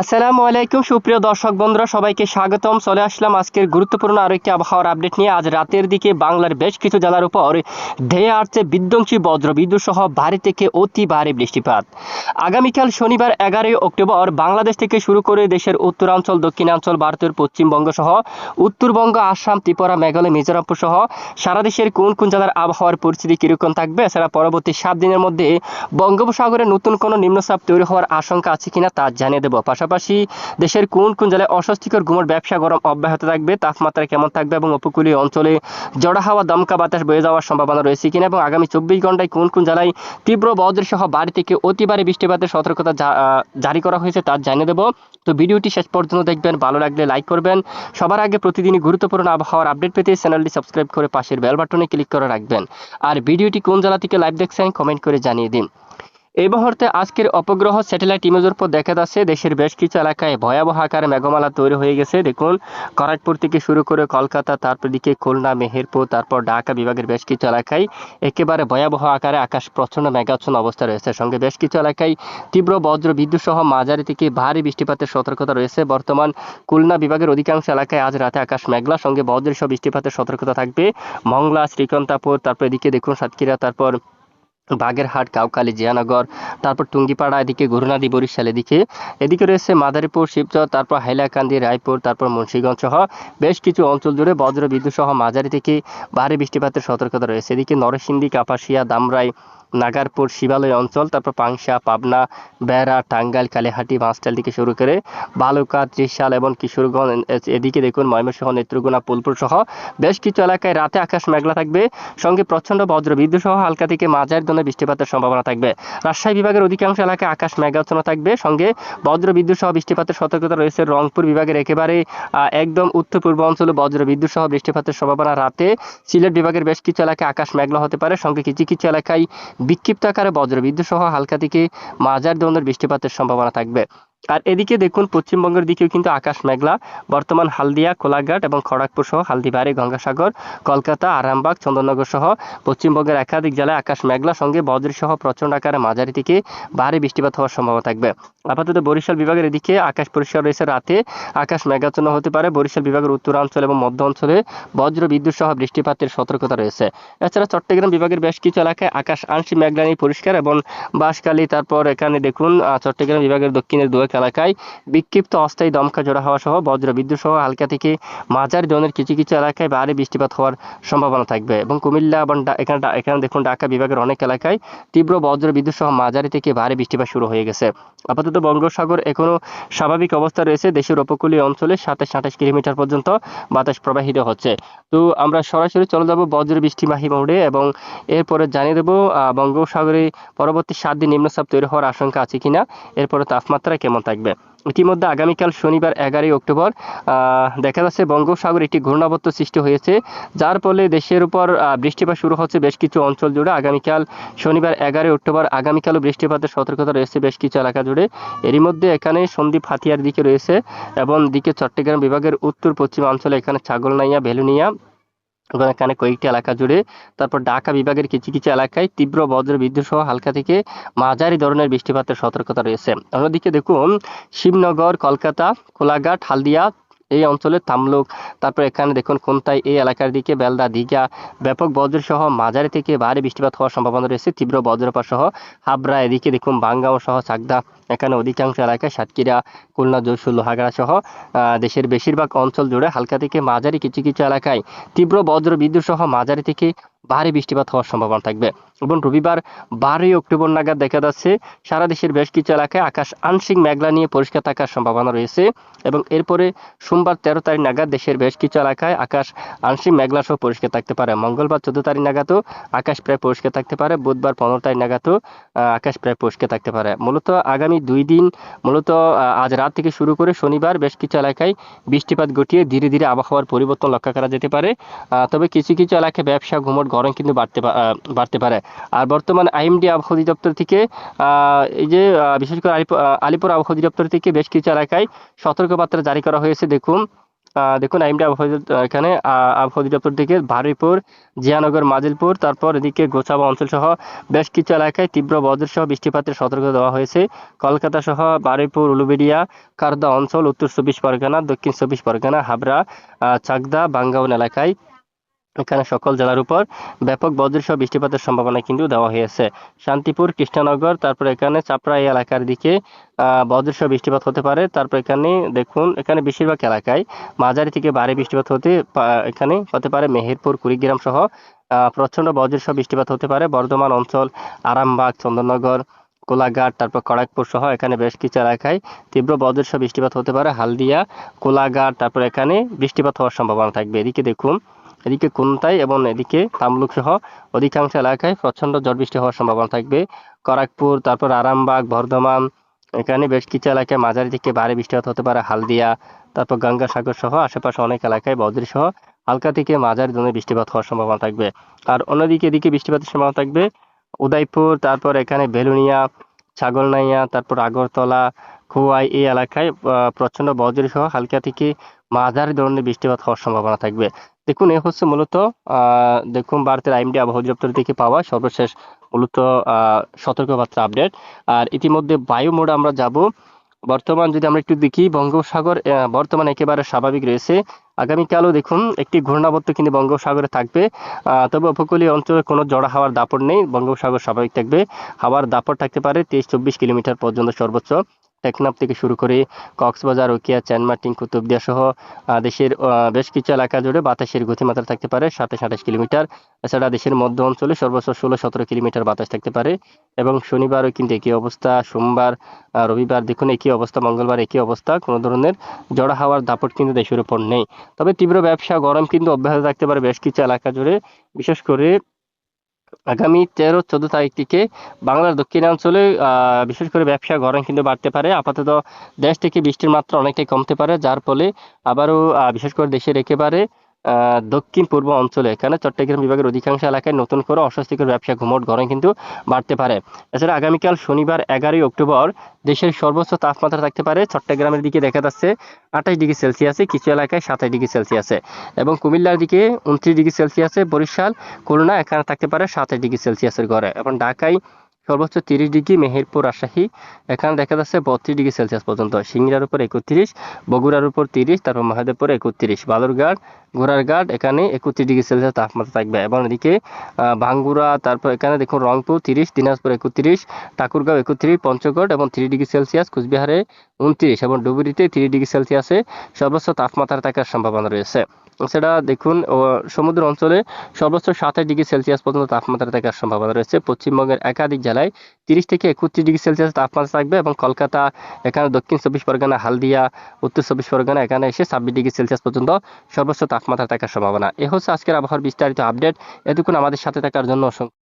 আসসালামু আলাইকুম, সুপ্রিয় দর্শক বন্ধুরা, সবাইকে স্বাগতম। চলে আসলাম আজকের গুরুত্বপূর্ণ আরও একটি আবহাওয়ার আপডেট নিয়ে। আজ রাতের দিকে বাংলার বেশ কিছু জেলার উপর ধেয়ে আসছে বিধ্বংসী বজ্র। বিদ্যুৎ সহ ভারী থেকে অতি ভারী বৃষ্টিপাত। আগামীকাল শনিবার এগারোই অক্টোবর বাংলাদেশ থেকে শুরু করে দেশের উত্তরাঞ্চল, দক্ষিণাঞ্চল, ভারতের পশ্চিমবঙ্গ সহ উত্তরবঙ্গ, আসাম, ত্রিপুরা, মেঘালয়, মিজোরামপুর সহ সারা দেশের কোন কোন জেলার আবহাওয়ার পরিস্থিতি কীরকম থাকবে, এছাড়া পরবর্তী সাত দিনের মধ্যে বঙ্গোপসাগরে নতুন কোনো নিম্নচাপ তৈরি হওয়ার আশঙ্কা আছে কিনা তা জানিয়ে দেবো। পাশাপাশি দেশের কোন কোন জেলায় অস্বস্তিকর গুমোট ব্যবসা গরম অব্যাহত থাকবে, তাপমাত্রা কেমন থাকবে এবং উপকূলীয় অঞ্চলে জড়া হাওয়া, দমকা বাতাস বয়ে যাওয়ার সম্ভাবনা রয়েছে কিনা এবং আগামী চব্বিশ ঘন্টায় কোন কোন জেলায় তীব্র বজ্র সহ বাড়ি থেকে অতি ভারী বৃষ্টিপাতের সতর্কতা জারি করা হয়েছে তা জানিয়ে দেবো। তো ভিডিওটি শেষ পর্যন্ত দেখবেন, ভালো লাগলে লাইক করবেন। সবার আগে প্রতিদিনই গুরুত্বপূর্ণ আবহাওয়ার আপডেট পেতে চ্যানেলটি সাবস্ক্রাইব করে পাশের বেল বাটনে ক্লিক করে রাখবেন। আর ভিডিওটি কোন জেলা থেকে লাইভ দেখছেন, কমেন্ট করে জানিয়ে দিন। এই মুহূর্তে আজকের অপগ্রহ স্যাটেলাইট ইমেজের পর দেখা যাচ্ছে। দেশের বেশ কিছু এলাকায় ভয়াবহ আকারে মেঘমালা তৈরি হয়ে গেছে। দেখুন খড়গপুর থেকে শুরু করে কলকাতা, তারপর দিকে খুলনা, মেহেরপুর, তারপর ঢাকা বিভাগের বেশ কিছু এলাকায় একেবারে ভয়াবহ আকারে আকাশ প্রচণ্ড মেঘাচ্ছন্ন অবস্থা রয়েছে। সঙ্গে বেশ কিছু এলাকায় তীব্র বজ্র বিদ্যুৎ সহ মাঝারি থেকে ভারী বৃষ্টিপাতের সতর্কতা রয়েছে। বর্তমান খুলনা বিভাগের অধিকাংশ এলাকায় আজ রাতে আকাশ মেঘলা, সঙ্গে বজ্র সহ বৃষ্টিপাতের সতর্কতা থাকবে। মংলা, শ্রীকান্তাপুর, তারপর এদিকে দেখুন সাতক্ষীরা, তারপর বাগেরহাট কাউকালি জিয়ানগর, তারপর টুঙ্গিপাড়া, এদিকে গুরুনাদি, বরিশাল, এদিকে। এদিকে রয়েছে মাদারীপুর, শিবচর, তারপর হাইলাকান্দি, রায়পুর, তারপর মুন্সীগঞ্জ সহ বেশ কিছু অঞ্চল জুড়ে বজ্র বিদ্যুৎ সহ মাঝারি থেকে ভারী বৃষ্টিপাতের সতর্কতা রয়েছে। এদিকে নরসিংদী, কাপাসিয়া, দামরাই নাগারপুর শিবালয় অঞ্চল, তারপর পাংশা, পাবনা, বেড়া, টাঙ্গাইল, কালীহাটি মাস্টাল থেকে শুরু করে বালুকা, ত্রিশাল এবং কিশোরগঞ্জ। এদিকে দেখুন ময়মনসিংহ, নেত্রকোনা পুলপুর সহ বেশ কিছু এলাকায় রাতে আকাশ মেঘলা থাকবে, সঙ্গে প্রচণ্ড বজ্র বিদ্যুৎ সহ হালকা থেকে মাঝারি ধরনের বৃষ্টিপাতের সম্ভাবনা থাকবে। রাজশাহী বিভাগের অধিকাংশ এলাকায় আকাশ মেঘাচ্ছন্ন থাকবে, সঙ্গে বজ্র বিদ্যুৎ সহ বৃষ্টিপাতের সতর্কতা রয়েছে রংপুর বিভাগের একেবারে একদম উত্তর পূর্ব অঞ্চলে বজ্র বিদ্যুৎ সহ বৃষ্টিপাতের সম্ভাবনা রাতে সিলেট বিভাগের বেশ কিছু এলাকায় আকাশ মেঘলা হতে পারে, সঙ্গে কিছু কিছু এলাকায় বিক্ষিপ্ত আকারে বজ্রবিদ্যুৎ সহ হালকা থেকে মাঝারি ধরনের বৃষ্টিপাতের সম্ভাবনা থাকবে। আর এদিকে দেখুন, পশ্চিমবঙ্গের দিকেও কিন্তু আকাশ মেঘলা। বর্তমান হালদিয়া, কোলাঘাট এবং খড়গপুর সহ হালদিবাড়ি, গঙ্গাসাগর, কলকাতা, আরামবাগ, চন্দননগর সহ পশ্চিমবঙ্গের একাধিক জেলায় আকাশ মেঘলা, সঙ্গে বজ্র সহ প্রচণ্ড আকারে মাঝারি থেকে ভারী বৃষ্টিপাত হওয়ার সম্ভাবনা থাকবে। আপাতত বরিশাল বিভাগের এদিকে আকাশ পরিষ্কার রয়েছে রাতে। আকাশ মেঘাচ্ছন্ন হতে পারে। বরিশাল বিভাগের উত্তরাঞ্চল এবং মধ্য অঞ্চলে বজ্র বিদ্যুৎ সহ বৃষ্টিপাতের সতর্কতা রয়েছে। এছাড়া চট্টগ্রাম বিভাগের বেশ কিছু এলাকায় আকাশ আংশিক মেঘলা নিয়ে পরিষ্কার এবং বাঁশখালী, তারপর এখানে দেখুন চট্টগ্রাম বিভাগের দক্ষিণের দুয়েক এলাকায় বিক্ষিপ্ত অস্থায়ী দমকা জোড়া হওয়া সহ বজ্র বিদ্যুৎ সহ হালকা থেকে মাঝারি ধরনের কিছু কিছু এলাকায় ভারী বৃষ্টিপাত হওয়ার সম্ভাবনা থাকবে এবং কুমিল্লা এবং এখানে এখানে দেখুন ঢাকা বিভাগের অনেক এলাকায় তীব্র বজ্র বিদ্যুৎ সহ মাঝারি থেকে ভারী বৃষ্টিপাত শুরু হয়ে গেছে। আপাতত বঙ্গোসাগর এখনও স্বাভাবিক অবস্থা রয়েছে। দেশের উপকূলীয় অঞ্চলে সাতাশ আঠাশ কিলোমিটার পর্যন্ত বাতাস প্রবাহিত হচ্ছে। তো আমরা সরাসরি চলে যাব বজ্র বৃষ্টি মাহি মোড়ে এবং এরপরে জানিয়ে দেবো বঙ্গোপসাগরে পরবর্তী সাত দিন নিম্নচাপ তৈরি হওয়ার আশঙ্কা আছে কিনা। এরপরে তাপমাত্রা কেমন থাকবে। ইতিমধ্যে আগামীকাল শনিবার এগারোই অক্টোবর দেখা যাচ্ছে বঙ্গোপসাগর একটি ঘূর্ণাবর্ত সৃষ্টি হয়েছে, যার ফলে দেশের উপর বৃষ্টিপাত শুরু হচ্ছে বেশ কিছু অঞ্চল জুড়ে। আগামীকাল শনিবার এগারোই অক্টোবর আগামীকালও বৃষ্টিপাতের সতর্কতা রয়েছে বেশ কিছু এলাকা জুড়ে। এরই মধ্যে এখানে সন্দীপ হাতিয়ার দিকে রয়েছে এবং দিকে চট্টগ্রাম বিভাগের উত্তর পশ্চিম অঞ্চলে এখানে ছাগলনাইয়া, ভেলুনিয়া এখানে কয়েকটি এলাকা জুড়ে। তারপর ঢাকা বিভাগের কিছু কিছু এলাকায় তীব্র বজ্র বিদ্যুৎ সহ হালকা থেকে মাঝারি ধরনের বৃষ্টিপাতের সতর্কতা রয়েছে। অন্যদিকে দেখুন, শিবনগর, কলকাতা, কোলাঘাট, হালদিয়া এই অঞ্চলে তামলুক। তারপর এখানে দেখুন কোনতাই এই এলাকার দিকে বেলদা, দীঘা, ব্যাপক বজ্র সহ মাঝারি থেকে ভারী বৃষ্টিপাত হওয়ার সম্ভাবনা রয়েছে। তীব্র বজ্রপাত সহ হাবড়া, এদিকে দেখুন বাঙ্গাও সহ চাকদা, এখানে অধিকাংশ এলাকায় সাতক্ষীরা, খুলনা যশোর লোহাগাড়া সহ দেশের বেশিরভাগ অঞ্চল জুড়ে হালকা থেকে মাঝারি কিছু কিছু এলাকায় তীব্র বজ্র বিদ্যুৎ সহ মাঝারি থেকে ভারী বৃষ্টিপাত হওয়ার সম্ভাবনা থাকবে। এবং রবিবার বারোই অক্টোবর নাগাদ দেখা যাচ্ছে, সারা দেশের বেশ কিছু এলাকায় আকাশ আংশিক মেঘলা নিয়ে পরিষ্কার থাকার সম্ভাবনা রয়েছে এবং এরপরে সোমবার তেরো তারিখ নাগাদ দেশের বেশ কিছু এলাকায় আকাশ আংশিক মেঘলা সহ পরিষ্কার থাকতে পারে। মঙ্গলবার চোদ্দ তারিখ নাগাদও আকাশ প্রায় পরিষ্কার থাকতে পারে। বুধবার পনেরো তারিখ নাগাদও আকাশ প্রায় পরিষ্কার থাকতে পারে। মূলত আগামী দুই দিন, মূলত আজ রাত থেকে শুরু করে শনিবার বেশ কিছু এলাকায় বৃষ্টিপাত ঘটিয়ে ধীরে ধীরে আবহাওয়ার পরিবর্তন লক্ষ্য করা যেতে পারে। তবে কিছু কিছু এলাকায় ব্যবসা, ঘুমট, গরম কিন্তু বাড়তে বাড়তে পারে। আর বর্তমান আইএমডি আবহাওয়া অধিদপ্তর থেকে এই যে বিশেষ করে আলিপুর আবহাওয়া অধিদপ্তর থেকে বেশ কিছু এলাকায় সতর্কবার্তা জারি করা হয়েছে। দেখুন দেখুন আইমডি আবহাওয়া এখানে আবহাওয়া অধিদপ্তর থেকে ভারীপুর জিয়ানগর, মাজিলপুর, তারপর এদিকে গোছাবা অঞ্চল সহ বেশ কিছু এলাকায় তীব্র বজ্র সহ বৃষ্টিপাতের সতর্ক দেওয়া হয়েছে। কলকাতা সহ বারুইপুর, উলুবেড়িয়া কারদা অঞ্চল, উত্তর চব্বিশ পরগনা, দক্ষিণ চব্বিশ পরগনা, হাবড়া চাকদা বাঙ্গাউন এলাকায় এখানে সকল জেলার উপর ব্যাপক বজ্রসহ বৃষ্টিপাতের সম্ভাবনা কিন্তু দেওয়া হয়েছে। শান্তিপুর কৃষ্ণনগর তারপর এখানে চাপড়া এলাকার দিকে বজ্রসহ বৃষ্টিপাত হতে পারে। তারপর এখানে দেখুন এখানে বেশিরভাগ এলাকায় মাঝারি থেকে ভারী বৃষ্টিপাত হতে এখানে হতে পারে। মেহেরপুর কুড়িগ্রাম সহ প্রচণ্ড বজ্রসহ বৃষ্টিপাত হতে পারে। বর্ধমান অঞ্চল আরামবাগ চন্দননগর কোলাঘাট তারপর খড়গপুর সহ এখানে বেশ কিছু এলাকায় তীব্র বজ্রসহ বৃষ্টিপাত হতে পারে। হালদিয়া কোলাঘাট তারপর এখানে বৃষ্টিপাত হওয়ার সম্ভাবনা থাকবে। এদিকে দেখুন এদিকে কুন্তাই এবং এদিকে তামলুক সহ অধিকাংশ এলাকায় প্রচণ্ড ঝড় বৃষ্টি হওয়ার সম্ভাবনা থাকবে। খড়গপুর তারপর আরামবাগ, বর্ধমান, এখানে বেশ কিছু এলাকায় মাঝারি থেকে ভারী বৃষ্টিপাত হতে পারে। হালদিয়া, তারপর গঙ্গাসাগর সহ আশেপাশে অনেক এলাকায় বজ্র সহ হালকা থেকে মাঝারি ধরনের বৃষ্টিপাত হওয়ার সম্ভাবনা থাকবে। আর অন্যদিকে এদিকে বৃষ্টিপাতের সম্ভাবনা থাকবে উদয়পুর, তারপর এখানে বেলুনিয়া, ছাগলনাইয়া, তারপর আগরতলা, খোয়াই এই এলাকায় প্রচণ্ড বজ্র সহ হালকা থেকে মাঝারি ধরনের বৃষ্টিপাত হওয়ার সম্ভাবনা থাকবে। দেখুন, এ হচ্ছে মূলত দেখুন, ভারতের আইএমডি আবহাওয়া অধিদপ্তর থেকে পাওয়া সর্বশেষ মূলত সতর্কবার্তা আপডেট। আর ইতিমধ্যে বায়ু মোড আমরা যাব। বর্তমান যদি আমরা একটু দেখি, বঙ্গোপসাগর বর্তমানে একেবারে স্বাভাবিক রয়েছে। আগামীকালও দেখুন, একটি ঘূর্ণাবর্ত কিন্তু বঙ্গোপসাগরে থাকবে। তবে উপকূলীয় অঞ্চলে কোনো জড়া হাওয়ার দাপট নেই। বঙ্গোপসাগর স্বাভাবিক থাকবে। হাওয়ার দাপট থাকতে পারে তেইশ চব্বিশ কিলোমিটার পর্যন্ত সর্বোচ্চ। টেকনাফ থেকে শুরু করে কক্সবাজার ওকিয়া চ্যানমার্টিন কুতুবদিয়া সহ দেশের বেশ কিছু এলাকা জুড়ে বাতাসের গতিমাত্রা থাকতে পারে সাতাশ কিলোমিটার। এছাড়া দেশের মধ্য অঞ্চলে সর্বোচ্চ ষোলো সতেরো কিলোমিটার বাতাস থাকতে পারে এবং শনিবারও কিন্তু একই অবস্থা, সোমবার রবিবার দেখুন একই অবস্থা, মঙ্গলবার একই অবস্থা, কোনো ধরনের জড়া হাওয়ার দাপট কিন্তু দেশের উপর নেই। তবে তীব্র ব্যবসা, গরম কিন্তু অব্যাহত থাকতে পারে বেশ কিছু এলাকা জুড়ে, বিশেষ করে আগামী তেরো চোদ্দ তারিখ থেকে বাংলার দক্ষিণাঞ্চলে বিশেষ করে ব্যবসা গরম কিন্তু বাড়তে পারে। আপাতত দেশ থেকে বৃষ্টির মাত্রা অনেকটাই কমতে পারে, যার ফলে আবারও বিশেষ করে দেশের একেবারে দক্ষিণ পূর্ব অঞ্চলে এখানে চট্টগ্রাম বিভাগের অধিকাংশ এলাকায় নতুন করে অস্বস্তিকর ব্যবসা ঘুমট গরম কিন্তু বাড়তে পারে। এছাড়া আগামীকাল শনিবার এগারোই অক্টোবর দেশের সর্বোচ্চ তাপমাত্রা থাকতে পারে চট্টগ্রামের দিকে দেখা যাচ্ছে আঠাশ ডিগ্রি সেলসিয়াসে, কিছু এলাকায় সাতাশ ডিগ্রি সেলসিয়াসে। এবং কুমিল্লার দিকে উনত্রিশ ডিগ্রি সেলসিয়াসে, বরিশাল, খুলনা এখানে থাকতে পারে সাতাশ ডিগ্রি সেলসিয়াসের ঘরে এবং ঢাকায় সর্বোচ্চ তিরিশ ডিগ্রি মেহেরপুর রাজশাহী। এখানে দেখা যাচ্ছে বত্রিশ ডিগ্রি সেলসিয়াস পর্যন্ত। সিংড়ার উপর একত্রিশ বগুড়ার উপর তিরিশ তারপর মহাদেবপুর একত্রিশ। বালুরঘাট ঘোড়ারঘাট এখানে একত্রিশ ডিগ্রি সেলসিয়াস তাপমাত্রা থাকবে। এবং এদিকে আহ, ভাঙ্গুড়া তারপর এখানে দেখুন রংপুর তিরিশ দিনাজপুর একত্রিশ ঠাকুরগাঁও একত্রিশ পঞ্চগড় এবং থ্রি ডিগ্রি সেলসিয়াস কুচবিহারে উনত্রিশ এবং ডুবুরিতে থ্রি ডিগ্রি সেলসিয়াসে সর্বোচ্চ তাপমাত্রা থাকার সম্ভাবনা রয়েছে। এছাড়া দেখুন সমুদ্র অঞ্চলে সর্বোচ্চ সাতাশ ডিগ্রি সেলসিয়াস পর্যন্ত তাপমাত্রা থাকার সম্ভাবনা রয়েছে। পশ্চিমবঙ্গের একাধিক জেলায় তিরিশ থেকে একত্রিশ ডিগ্রি সেলসিয়াস তাপমাত্রা থাকবে এবং কলকাতা, এখানে দক্ষিণ চব্বিশ পরগনা, হালদিয়া, উত্তর চব্বিশ পরগনা, এখানে এসে ছাব্বিশ ডিগ্রি সেলসিয়াস পর্যন্ত সর্বোচ্চ তাপমাত্রা থাকার সম্ভাবনা। এ হচ্ছে আজকের আবহাওয়ার বিস্তারিত আপডেট। এতক্ষণ আমাদের সাথে থাকার জন্য অসংখ্য